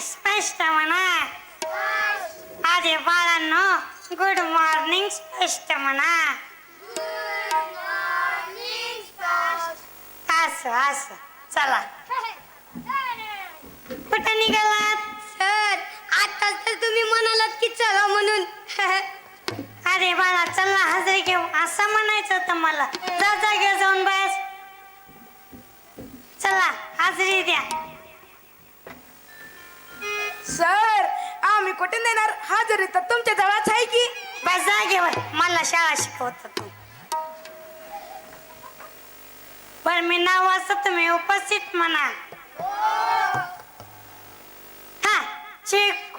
स्पष्ट म्हणा अरे बाळांनो गुड मॉर्निंग स्पष्ट म्हणा असं असं. चला. कुठं निघालात? सर आताच तर तुम्ही म्हणालात की चला म्हणून. अरे बाळा चला हजरी घेऊ. असं म्हणायचं होतं मला. जा जागे जाऊन बस. चला हजरी द्या. सर आम्ही कुठे देणार? हजेरी तर तुमच्या जवळच आहे की. बस जागेवर मला शाळा शिकवत तू. बर मी नाव वाचत तुम्ही उपस्थित म्हणा हा. चिकू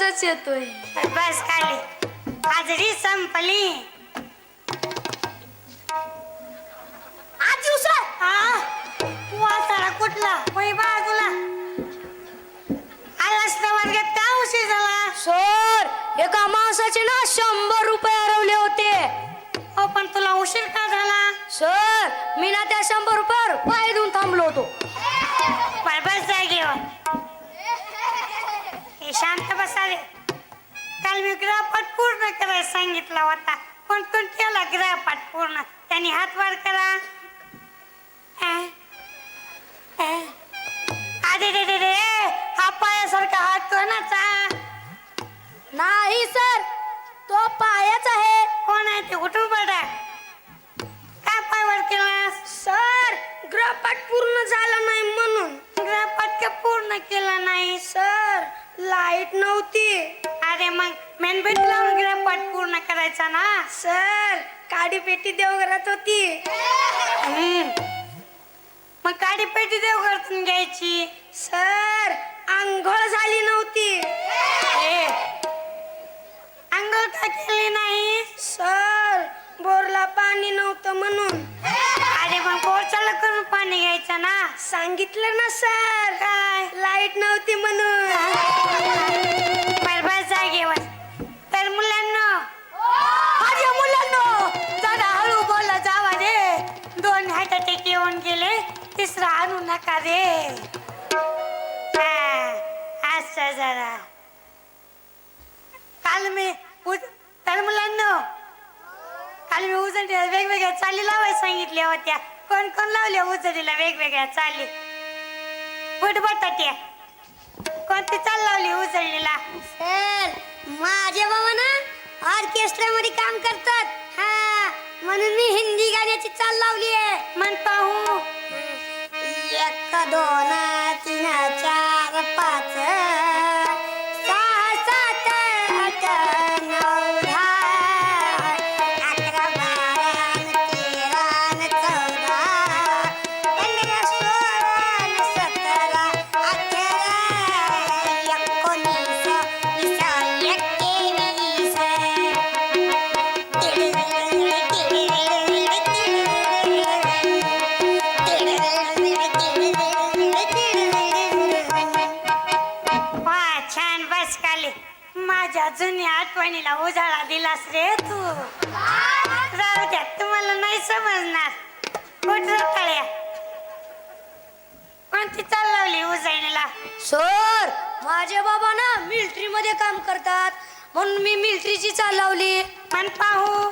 रोजच येतोय. बस खाली हाजरी संपली. आज सर आ वासाळा कुठला? वय बाजूला आलास ना वर्गात का उशीर झाला. सर एका माणसाचे ना शंभर रुपये हरवले होते. हो पण तुला उशीर का झाला? सर मी ना त्या शंभर रुपयावर सांगितला होता. पण तू केला ग्रहपाठ पूर्ण. त्यांनी हात वर करा? अरे रे रे रे हा पायासारखा हात कोणाचा नाही सर. तो पायच आहे. कोण आहे ते? उठून पडा काय पाय वर केलास सर ग्रहपाठ पूर्ण झाला नाही म्हणून. ग्रहपाठ का पूर्ण केला नाही? सर लाइट नव्हती. अरे मग मेनबेट लावून ग्रहपाठ पूर्ण करायचा ना? सर काडी पेटी देवघरात होती. हम्म. मग काडी पेटी देव करतून घ्यायची? सर आंघोळ झाली नव्हती. ए, अंघोळ का केली नाही? सर बोरला पाणी नव्हतं म्हणून. मग करून पाणी घ्यायचं ना? सांगितलं ना सर काय? लाइट नव्हती म्हणून. जागेवर तर मुलांना. माझ्या मुलांना जरा हळू बोला जावा रे. दोन येऊन गेले तिसरा आणू नका रे. उजडीला वेगवेगळ्या चाली लावायला सांगितल्या होत्या. कोण कोण लावल्या उजडीला वेगवेगळ्या चाली? फुट बटाट्या कोणती चाल लावली उजळलीला सर माझे बाबा ना ऑर्केस्ट्रा मध्ये काम करतात. हा म्हणून मी हिंदी गाण्याची चाल लावली आहे. मन पाहू. एक दोन तीन चार पाच. माझ्या जुन्या आठवणीला उजाळा दिलास रे तू. राहू द्या तुम्हाला नाही समजणार. कुठ तळ्या कोणती चाल लावली सर माझे बाबा ना मिलिटरी मध्ये काम करतात. म्हणून मी मिलिटरीची चाल लावली मन पाहू.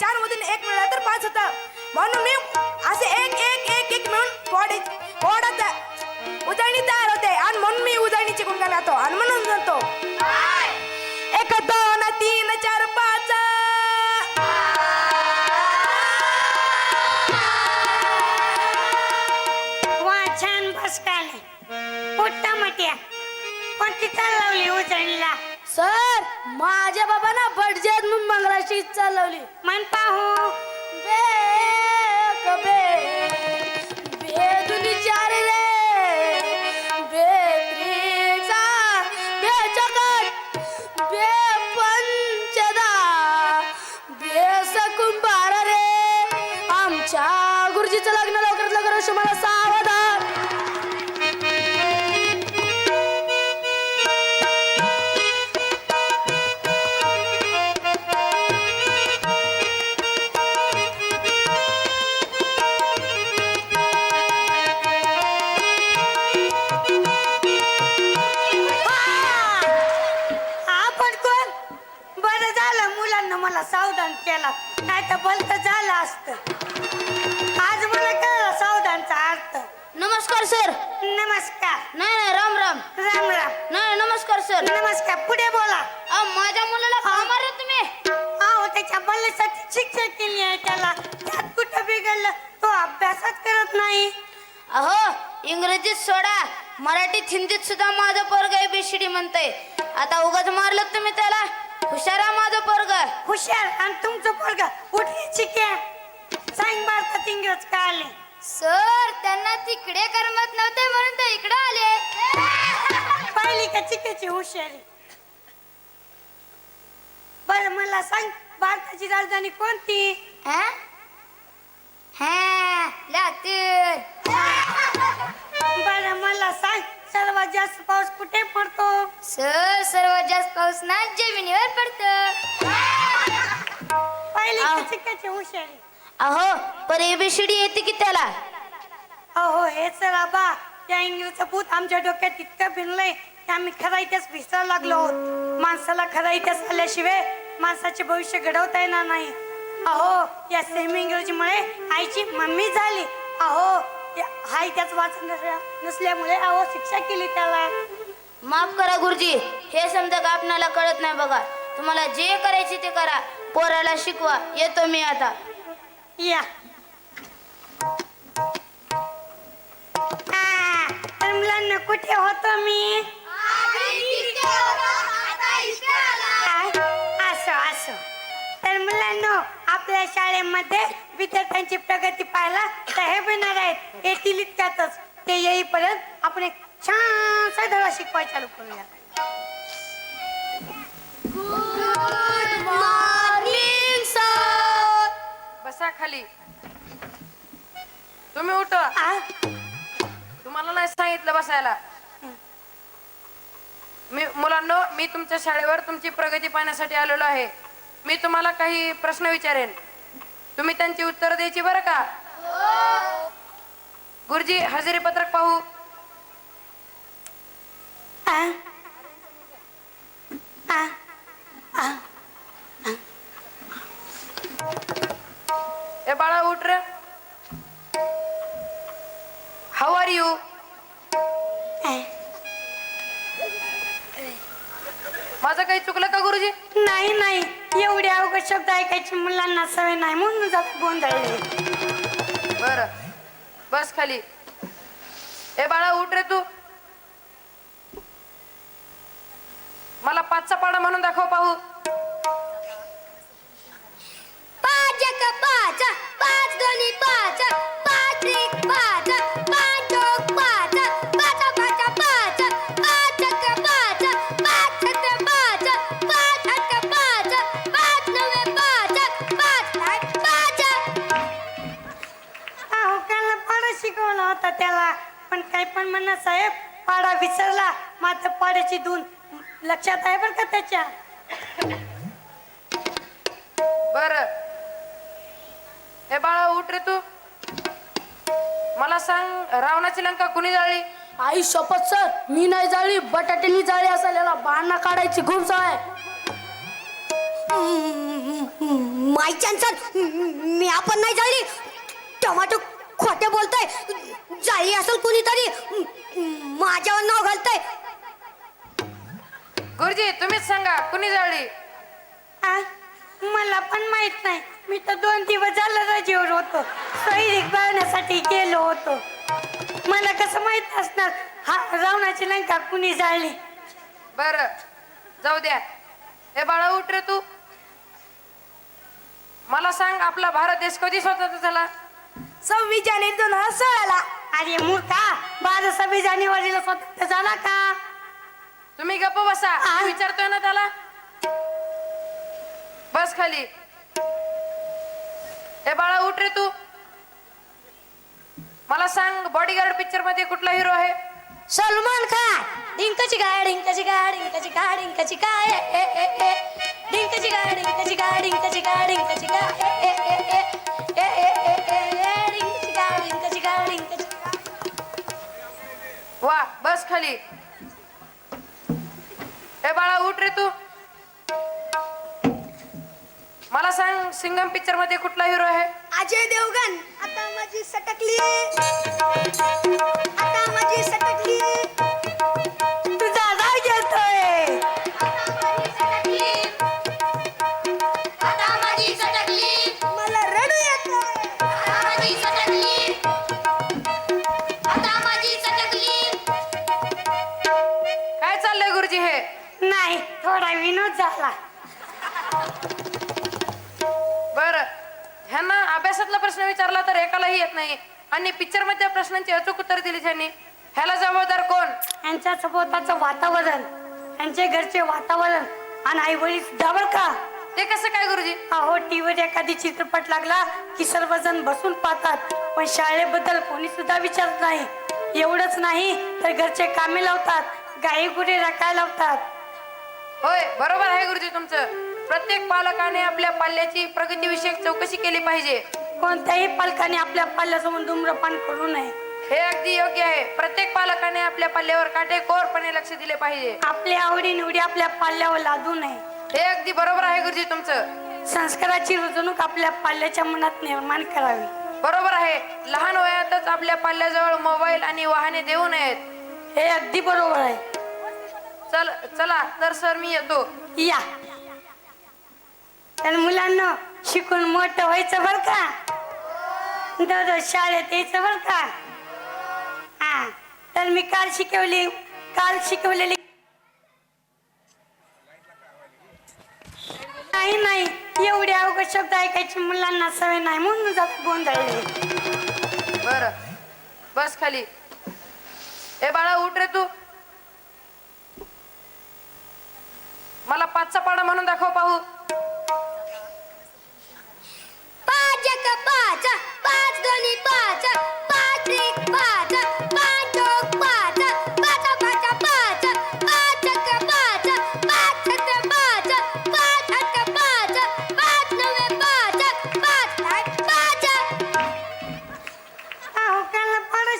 चार मधून एक मिळाला तर पाच होतं. म्हणून मी असे एक एक एक एक मिळून पोडी पोडात उजळणी तयार होते. आणि म्हणून मी उजळणीची गुणगान गातो आणि म्हणून म्हणतो एक दोन तीन चार पाच. वा छान बस काले पोट्टा मट्या कोणती चाल लावली उजळणीला. सर माझ्या बाबांना बडजेत म्हणून मंगळाची चालवली म्हण पाहू हो. मला सावधान केला. नाही तर भलत झालं असत. आज मला कळलं सावधानचा अर्थ. नमस्कार सर. नमस्कार. नाही नाही राम राम. राम राम. नाही नमस्कार सर. नमस्कार. पुढे बोला. अहो, माझ्या मुलाला का मारलं तुम्ही? अहो त्याच्या बल्लेसाठी शिक्षा केली आहे त्याला. त्यात कुठं बिघडलं? तो अभ्यासच करत नाही. अहो इंग्रजीत सोडा. मराठीत हिंदीत सुद्धा माझं पोरग एबीसीडी म्हणतंय. आता उगाच मारलं तुम्ही त्याला? हुशारा पोरग हुशार. आणि तुमचं पोरग कुठे शिक्या सांग भारतात इंग्रज का आले? सर त्यांना तिकडे करमत नव्हते म्हणून ते इकडे आले. पाहिली का चिक्याची हुशारी? बर मला सांग भारताची राजधानी कोणती? हा? बर मला सांग सर्वात जास्त पाऊस कुठे पडतो? सर सर्वात जास्त पाऊस ना जमिनीवर पडतो. पाहिली हुशारी. अहो पर एबीसीडी येते की त्याला? अहो हे सर आबा त्या इंग्रजचं भूत आमच्या डोक्यात इतकं भिनलंय की आम्ही खरा इतिहास विसरायला लागलो आहोत. माणसाला खरा इतिहास आल्याशिवाय माणसाचे भविष्य घडवता येणार नाही. अहो या सेमी इंग्रजीमुळे आईची मम्मी झाली. अहो हा इतिहास वाचन नसल्या- नसल्यामुळे अहो शिक्षा केली त्याला. माफ करा गुरुजी हे समजा का आपणाला कळत नाही बघा. तुम्हाला जे करायचे ते करा. पोराला शिकवा. येतो मी आता. या. मुलांना कुठे होतो मी? असं असं. तर मुलांना आपल्या शाळेमध्ये विद्यार्थ्यांची प्रगती पाहायला साहेब येणार आहेत. येथील इतक्यातच ते येईपर्यंत आपण एक छानसा धडा शिकवाय चालू करूया. गुड मॉर्निंग सर बसा खाली. तुम्ही उठ. आ, तुम्हाला नाही सांगितलं बसायला. मी मुलांनो मी तुमच्या शाळेवर तुमची प्रगती पाहण्यासाठी आलेलो आहे. मी तुम्हाला काही प्रश्न विचारेन. तुम्ही त्यांची उत्तर द्यायची बरं का? गुरुजी हजेरी पत्रक पाहू. ए बाळा उठ रे. हाऊ आर यू माझं काही चुकलं का गुरुजी? नाही नाही. एवढे अवघड शब्द ऐकायची मुलांना सवय नाही म्हणून जात गोंधळले. बर. बस खाली. ए बाळा उठ रे तू. मला पाचचा पाडा म्हणून दाखव पाहू. पाच एक पाच पाच दोन्ही पाच पाच शिकवला होता त्याला. पण काही पण म्हणा साहेब पाडा विसरला. मात्र पाड्याची धून लक्षात आहे बरं का त्याच्या? बर. ए बाळा उठ रे तू. मला सांग रावणाची लंका कुणी जाळली? आई शपथ सर मी नाही जाळी बटाट्यानी जाळी असेल याला बाणा काढायची खूप सवय माय सर मी आपण नाही जाळली. टमाटो खोटे बोलतोय. जाळी असेल कुणीतरी माझ्यावर नाव घालतंय. गुरुजी तुम्हीच सांगा कुणी जाळली मला पण माहीत नाही. मी तर दोन दिवस झालं रजेवर होतो. सैनिक बाळण्यासाठी गेलो होतो. मला कसं माहीत असणार? हा रावणाची लंका कुणी जाळली बर जाऊ द्या. ए बाळा उठ रे तू. मला सांग आपला भारत देश कधी स्वतंत्र झाला? सव्वीस जानेवारी दोन हजार सोळाला. अरे मूर्खा बारा सव्वीस जानेवारीला स्वतंत्र झाला का? तुम्ही गप्प बसा? मी विचारतोय ना त्याला. बस खाली. ए बाळा उठ रे तू. मला सांग बॉडीगार्ड पिक्चरमध्ये कुठला हिरो आहे? सलमान खान. डिंकची गाय डिंकची गाय डिंकची गाय. डिंकची गाय डिंकची गाय डिंकची गाय डिंकची गाय डिंकची गाय. वा बस खाली. ए बाळा उठ रे तू. मला सांग सिंगम पिक्चरमध्ये कुठला हिरो आहे? अजय देवगण आता माझी सटकली. आता माझी सटकली. आणि पिक्चरमध्ये प्रश्नांची अचूक उत्तर दिली त्यांनी ह्याला जबाबदार कोण? यांच्या सभोवताचं वातावरण यांचे घरचे वातावरण आणि आई वडील सुद्धा बरं का? ते कसं काय गुरुजी? अहो टीव्हीवर एखादी चित्रपट लागला की सर्वजण बसून पाहतात पण शाळेबद्दल कोणी सुद्धा विचारत नाही. एवढंच नाही तर घरचे कामे लावतात गाई गुरे राखायला लावतात. होय बरोबर आहे गुरुजी तुमचं. प्रत्येक पालकाने आपल्या पाल्याची प्रगतीविषयक चौकशी केली पाहिजे. कोणत्याही पालकाने आपल्या पाल्यासमोर धूम्रपान करू नये. हे अगदी योग्य आहे. प्रत्येक पालकाने आपल्या पाल्यावर काटेकोरपणे लक्ष दिले पाहिजे. आपल्या आवडी निवडी आपल्या पाल्यावर लादू नये. हे अगदी बरोबर आहे गुरुजी तुमचं. संस्काराची रुजवणूक आपल्या पाल्याच्या मनात निर्माण करावी. बरोबर आहे. लहान वयातच आपल्या पाल्याजवळ मोबाईल आणि वाहने देऊ नयेत. हे अगदी बरोबर आहे. चल चला तर सर मी येतो. या. तर मुलांना शिकून मोठं व्हायचं बर का? दररोज शाळेत यायचं बरं का? हा तर मी काल शिकवली काल शिकवलेली. नाही नाही एवढे अवघड शब्द ऐकायची मुलांना सवय नाही म्हणून जात गोंधळले. बर बस खाली. ए बाळा उठ रे तू. मला पाचचा पाडा म्हणून दाखव पाहू.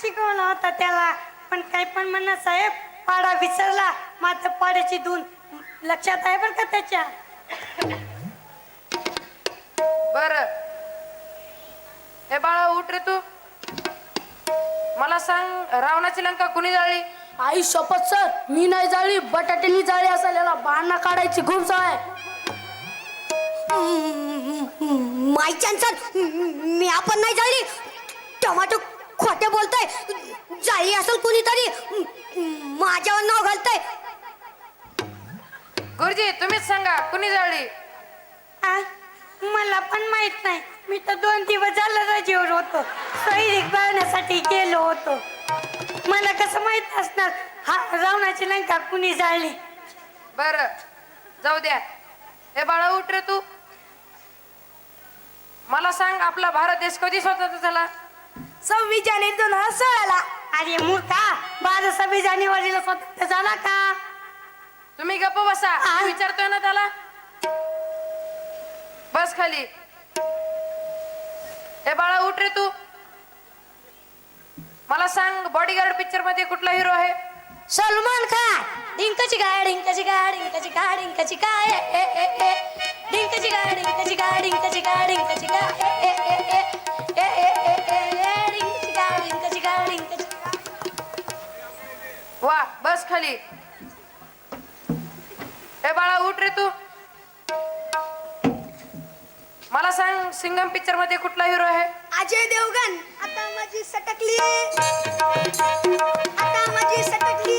शिकवला होता त्याला पण काही पण म्हणा साहेब पाडा विसरला. मात्र पाड्याची धून लक्षात आहे बरं का त्याच्या? बर. उठ रे तू. मला सांग रावणाची लंका कुणी जाळली? आई शपथ सर. मी नाही जाळी बटाट्यानी जाळी असेल याला बाणा काढायची खूप सवय मायच्यान सर मी आपण नाही जाळली. टमाटो खोटे बोलतोय. जाळी असेल कुणीतरी माझ्यावर नाव घालतंय. गुरुजी तुम्हीच सांगा कुणी जाळली? मला पण माहीत नाही. मी तर दोन दिवस झालं रजेवर होतो. सैनिक बाळण्यासाठी गेलो होतो. मला कसं माहीत असणार? हा रावणाची लंका कुणी जाळली? बर. जाऊ द्या. हे बाळा उठ रे तू. मला सांग आपला भारत देश कधी स्वतंत्र झाला? सव्वीस जानेवारी दोन हजार सोळाला. अरे मूर्खा बारा सव्वीस जानेवारीला स्वतंत्र झाला का? तुम्ही गप्प बसा. आ? विचारतोय ना त्याला. बस खाली. हे बाळा उठ रे तू. मला सांग बॉडीगार्ड पिक्चरमध्ये कुठला हिरो आहे? सलमान खान. डिंकाची गाय डिंकाची गाय डिंकाची गाय डिंकाची गाय. ए, ए, ए, ए. डिंकाची गाय डिंकाची गाय डिंकाची गाय डिंकाची गाय. ए, ए, ए, ए. ए, ए, ए, ए, ए. वा बस खाली. हे बाळा उठ रे तू. मला सांग सिंगम पिक्चरमध्ये कुठला हिरो आहे? अजय देवगण आता माझी सटकली. आता माझी सटकली.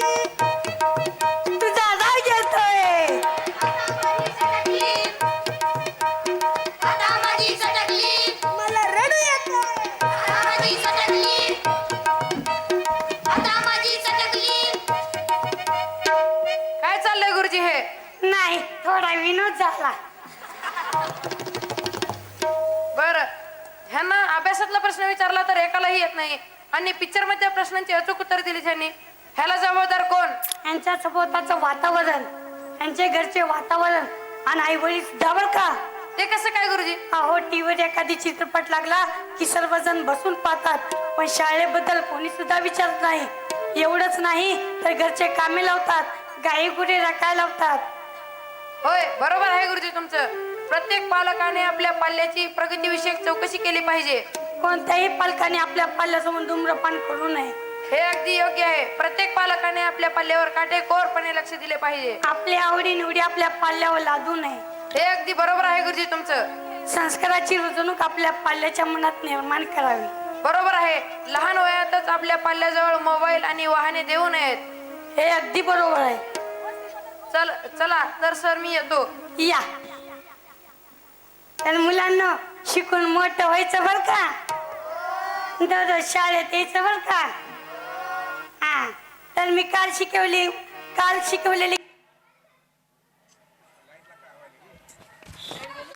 विचारला तर एकालाही येत नाही. आणि पिक्चरमध्ये प्रश्नांची अचूक उत्तर दिली त्यांनी ह्याला जबाबदार कोण? यांच्या सभोवताचं वातावरण यांचे घरचे वातावरण आणि आई वडील सुद्धा बरं का? ते कसं काय गुरुजी? अहो टीव्हीवर एखादी चित्रपट लागला की सर्वजण बसून पाहतात. पण शाळेबद्दल कोणी सुद्धा विचारत नाही. एवढंच नाही तर घरचे कामे लावतात गाई गुरे राखायला लावतात. होय बरोबर आहे गुरुजी तुमचं. प्रत्येक पालकाने आपल्या पाल्याची प्रगतीविषयक चौकशी केली पाहिजे. कोणत्याही पालकाने आपल्या पाल्यासमोर धूम्रपान करू नये. हे अगदी योग्य आहे. प्रत्येक पालकाने आपल्या पाल्यावर काटेकोरपणे लक्ष दिले पाहिजे. आपल्या आवडी निवडी आपल्या पाल्यावर लादू नये. हे अगदी बरोबर आहे गुरुजी तुमचं. संस्काराची रुजवणूक आपल्या पाल्याच्या मनात निर्माण करावी. बरोबर आहे. लहान वयातच आपल्या पाल्याजवळ मोबाईल आणि वाहने देऊ नयेत. हे अगदी बरोबर आहे. चल चला तर सर मी येतो. या. तर मुलांना शिकून मोठं व्हायचं बर का? दररोज शाळेत यायचं बरं का? हा. तर मी काल शिकवली काल शिकवलेली